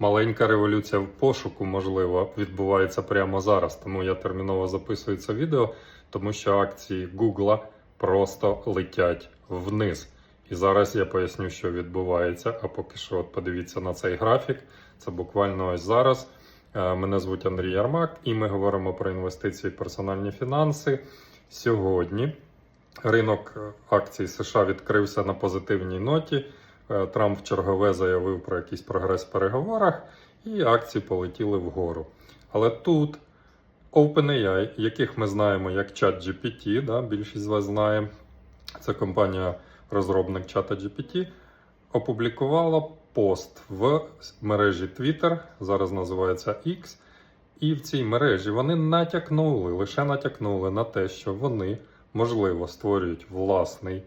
маленька революція в пошуку, можливо, відбувається прямо зараз. Тому я терміново записую це відео, тому що акції Google просто летять вниз. І зараз я поясню, що відбувається. А поки що, от подивіться на цей графік. Це буквально ось зараз. Е, Мене звуть Андрій Ярмак, і ми говоримо про інвестиції, і персональні фінанси. Сьогодні ринок е, акцій США відкрився на позитивній ноті. Е, Трамп в чергове заявив про якийсь прогрес в переговорах, і акції полетіли вгору. Але тут OpenAI, яких ми знаємо як ChatGPT, да, більшість з вас знає, це компанія розробник чата GPT, опублікувала пост в мережі Twitter, зараз називається X. І в цій мережі вони натякнули, лише натякнули на те, що вони, можливо, створюють власний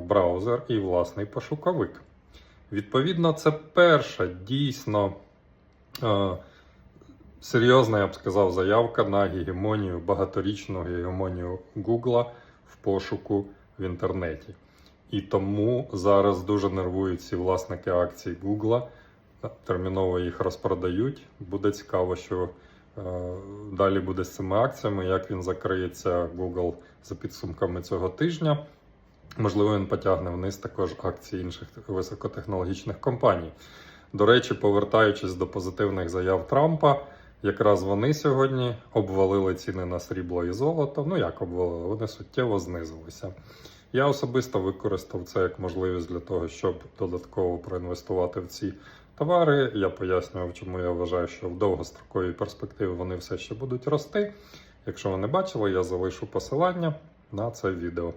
браузер і власний пошуковик. Відповідно, це перша дійсно е, серйозна, я б сказав, заявка на гегемонію, багаторічну гегемонію Google в пошуку в інтернеті. І тому зараз дуже нервують ці власники акцій Google. Терміново їх розпродають. Буде цікаво, що е, далі буде з цими акціями, як він закриється Google за підсумками цього тижня. Можливо, він потягне вниз також акції інших високотехнологічних компаній. До речі, повертаючись до позитивних заяв Трампа, якраз вони сьогодні обвалили ціни на срібло і золото. Ну як обвалили? Вони суттєво знизилися. Я особисто використав це як можливість для того, щоб додатково проінвестувати в ці товари. Я пояснював, чому я вважаю, що в довгостроковій перспективі вони все ще будуть рости. Якщо ви не бачили, я залишу посилання на це відео.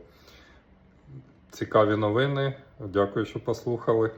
Цікаві новини. Дякую, що послухали.